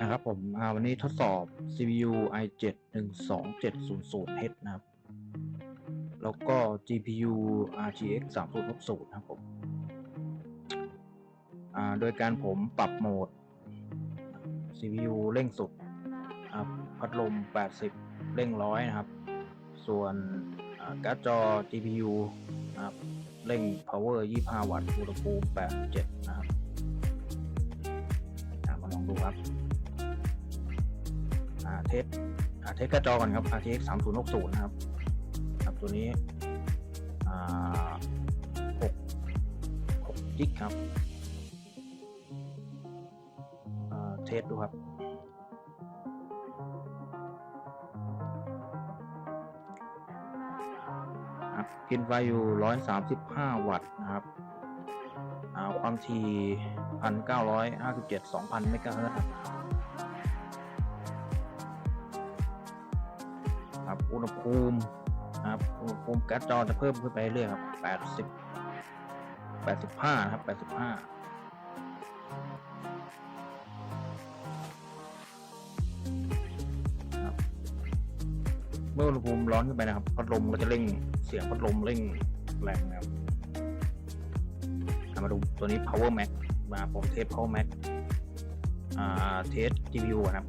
นะครับผมอาวันนี้ทดสอบ CPU i7 12700H นะครับ แล้วก็ GPU RTX 3060นะครับผมโดยการผมปรับโหมด CPU เร่งสุดครับพัดลม 80 เร่งร้อยนะครับ ส่วนการ์ดจอ GPU นะครับเร่ง power 25 วัตต์อุณหภูมิ 87 นะครับมาลองดูครับ เทสเทสกระจอก่อนครับ RTX 3060 นะครับ ครับตัวนี้6 6จิกครับเทสดูครับกินไฟอยู่ 135 วัตต์นะครับความถี่ 1,957 2,000 เมกะเฮิรตซ์ อุณหภูมินะครับอุณหภูมิการ์ดจอจะเพิ่มขึ้นไปเรื่อยครับ80 85นะครับ85ครับเมื่ออุณหภูมิร้อนขึ้นไปนะครับ พัดลมก็จะเร่งเสียงพัดลมเร่งแรงนะครับมาดูตัวนี้ power max มาผมเทส power max อ่าเทส GPU นะครับ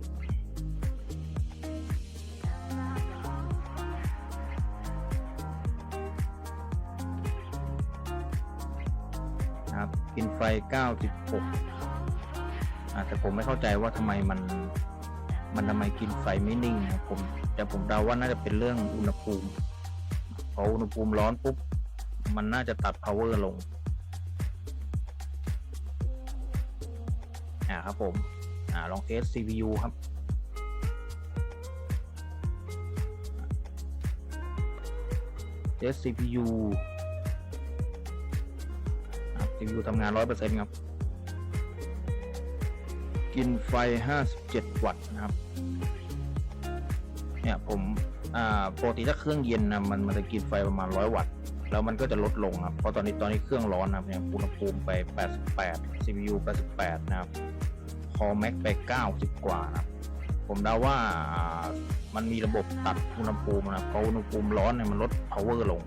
กินไฟ 96อาแต่ผมไม่เข้าใจว่าทำไมมัน มันทำไมกินไฟไม่นิ่งนะผมแต่ผมเดาว่าน่าจะเป็นเรื่องอุณหภูมิ พออุณหภูมิร้อนปุ๊บ มันน่าจะตัด power ลง อ่าครับผม อ่าลองเทส CPU ครับเทส CPU CPU ทำงาน 100%ครับ กินไฟ 57 วัตต์นะครับ เนี่ยผมปกติถ้าเครื่องเย็นนะมันมันจะกินไฟประมาณ 100 วัตต์ แล้วมันก็จะลดลงครับ เพราะตอนนี้ตอนนี้เครื่องร้อนนะครับเนี่ยอุณหภูมิไป 88 CPU 88 นะครับ คอแม็กไป 90 กว่านะครับผมเดาว่าอ่ามันมีระบบตัดอุณหภูมินะครับพออุณหภูมิร้อนเนี่ยมันลด power ลง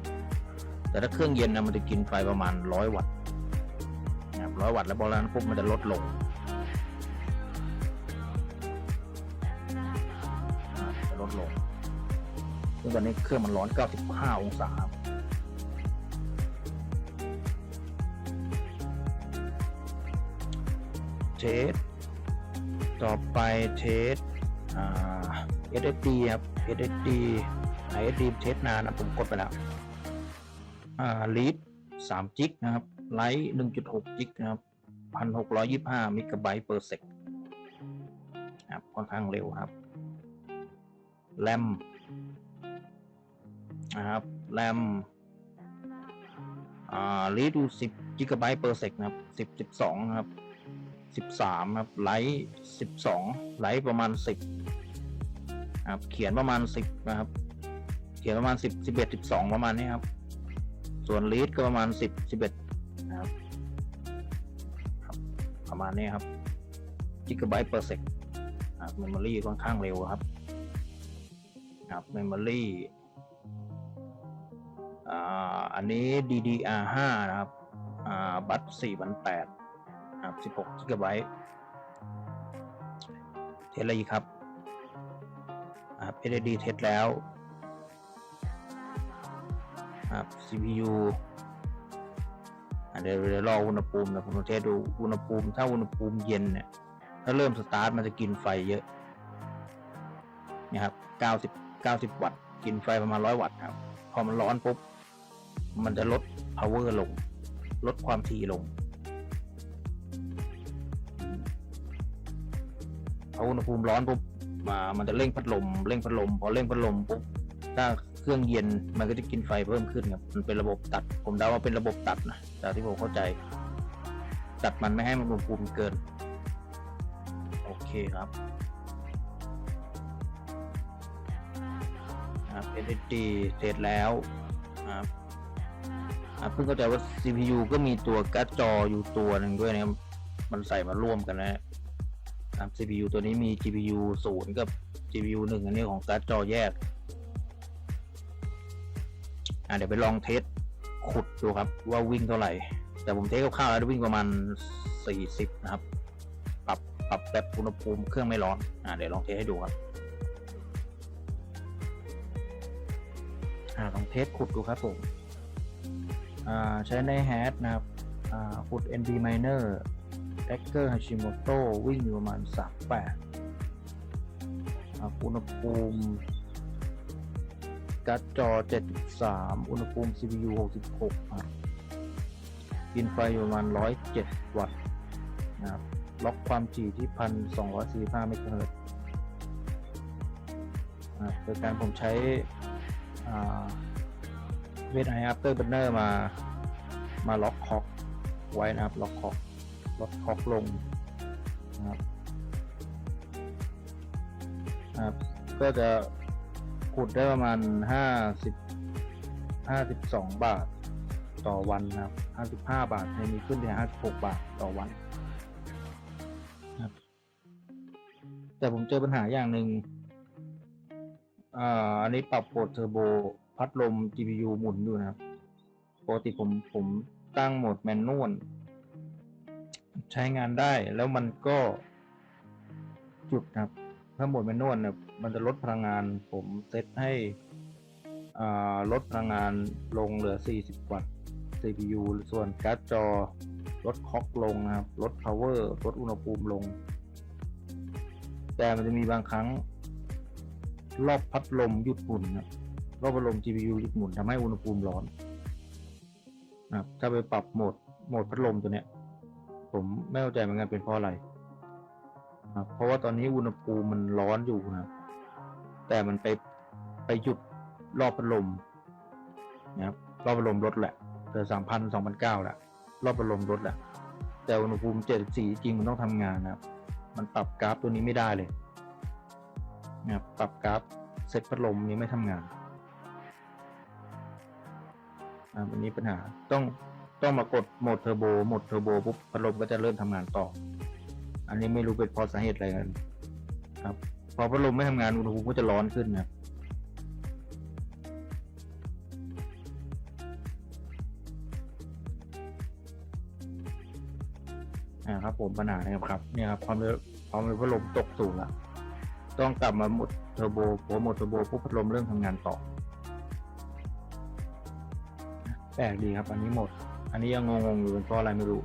แต่ถ้าเครื่องเย็นนะมันจะกินไฟประมาณ 100 วัตต์ 100 วัตต์แล้วพอนั้นปุ๊บมันจะลดลงจะลดลง ซึ่งตอนนี้เครื่องมันร้อน 95 องศาเทส ต่อไปเทสอ่า SSD ครับ SSD SSD เทสนานนะผมกดไปแล้ว อ่าลีดสามจิกนะครับ ไลท์หนึ่งจุดหกจิกนะครับพันหกร้อยยี่ห้ามิกะไบต์เปอร์เซกครับค่อนข้างเร็วครับแรมนะครับแรมอ่าลีดูสิบกิกะไบต์เปอร์เซกนะครับสิบสิบสองนะครับสิบสามครับไลท์สิบสองไลท์ประมาณสิบครับเขียนประมาณสิบนะครับ เขียนประมาณสิบสิบเอ็ดสิบสองประมาณนี้ครับ ส่วนลีดก็ประมาณสิบสิบเอ็ด นะครับ ประมาณนี้ครับกิกะไบต์เปอร์เซกเมมโมรี่ค่อนข้างเร็วครับครับเมมโมรี่อันนี้ DDR5 นะครับอ่บัต4,800ครับ16กิกะไบต์เทสอะไรอีกครับอ่า SSD เทสแล้วครับ CPU เดี๋ยวเดี๋ยวรออุณหภูมินะผมจะเทสดูอุณหภูมิ ถ้าอุณหภูมิเย็นเนี่ยถ้าเริ่มสตาร์ทมันจะกินไฟเยอะนี่ยครับ 90 90 วัตต์ กินไฟประมาณ 100 วัตต์ครับ พอมันร้อนปุ๊บ มันจะลด power ลง ลดความถี่ลงพออุณหภูมิร้อนปุ๊บมามันจะเร่งพัดลม เร่งพัดลม พอเร่งพัดลมปุ๊บ ถ้าเครื่องเย็นมันก็จะกินไฟเพิ่มขึ้นครับ มันเป็นระบบตัด ผมเดาว่าเป็นระบบตัดนะ จากที่ผมเข้าใจตัดมันไม่ให้มันอุณหภูมิเกิน โอเคครับครับ SSD เสร็จแล้วครับเพิ่งเข้าใจว่า CPU ก็มีตัวการ์ดจออยู่ตัวหนึ่งด้วยนะครับ มันใส่มาร่วมกันนะครับ CPU ตัวนี้มี GPU ศูนย์กับ GPU หนึ่งอันนี้ของการ์ดจอแยก อะเดี๋ยวไปลองเทส ขุดดูครับว่าวิ่งเท่าไหร่ แต่ผมเทสคร่าวๆแล้ววิ่งประมาณ 40 นะครับ ปรับปรับแบบอุณหภูมิเครื่องไม่ร้อนอะเดี๋ยวลองเทสให้ดูครับอ่าลองเทสขุดดูครับผมอ่าใช้ในแฮชนะครับอ่าขุด NB Miner d a g g e r Hashimoto วิ่งอยู่ประมาณ 38อ่าอุณหภูมิ การ์ดจอ 73 อุณหภูมิ CPU 66ครับกินไฟอยู่ประมาณ 107 วัตต์นะครับ ล็อกความถี่ที่ 1,245 เมกะเฮิรตซ์อ่าโดยการผมใช้เวทไออัปเตอร์บันเนอร์มา มาล็อกคอกไว้นะครับ ล็อกคอกล็อกคอกลงนะครับนะครับก็จะ ขุดได้ประมาณห้าสิบห้าสิบสองบาทต่อวันนะครับห้าสิบห้าบาทในมีขึ้นถึงห้าสิบหกบาทต่อวันครับแต่ผมเจอปัญหาอย่างหนึ่งอ่าอันนี้ปรับโหมดเทอร์โบพัดลม GPU หมุนอยู่นะครับปกติผมผมตั้งโหมดแมนนวลใช้งานได้แล้วมันก็จุดครับ ถ้าหมดแมนนวลเนี่ยมันจะลดพลังงาน ผมเซตให้อ่าลดพลังงานลงเหลือ 40 วัตต์ CPU ส่วนการ์ดจอลดคอกลงนะครับ ลด power ลดอุณหภูมิลง แต่มันจะมีบางครั้ง รอบพัดลมหยุดหมุนนะรอบพัดลม GPU หยุดหมุนทำให้อุณหภูมิร้อนนะครับถ้าไปปรับโหมดโหมดพัดลมตัวเนี้ย ผมไม่เข้าใจเหมือนกันเป็นเพราะอะไร นะครับ เพราะว่าตอนนี้อุณหภูมิมันร้อนอยู่นะแต่มันไปไปหยุดรอบพัดลมนะครับรอบพัดลมลดแหละแต่สามพันสองพันเก้าแหละรอบพัดลมลดแหละ แต่อุณหภูมิเจ็ดสี่จริงมันต้องทำงานนะครับ มันปรับกราฟตัวนี้ไม่ได้เลยนะครับปรับกราฟเซ็ตพัดลมนี้ไม่ทำงานอ่าวันนี้ปัญหาต้องต้องมากดโหมดเทอร์โบโหมดเทอร์โบปุ๊บพัดลมก็จะเริ่มทำงานต่อ อันนี้ไม่รู้เป็นเพราะสาเหตุอะไรกันครับ พอพัดลมไม่ทำงานอุณหภูมิก็จะร้อนขึ้นนะครับอ่าครับผมปัญหานะครับครับเนี่ยครับความเร็วความเร็วพัดลมตกสูงละต้องกลับมาหมดเทอร์โบพอหมดเทอร์โบปุ๊บพัดลมเริ่มทำงานต่อแปลกดีครับ อันนี้หมด อันนี้ยังงงๆอยู่เป็นเพราะอะไรไม่รู้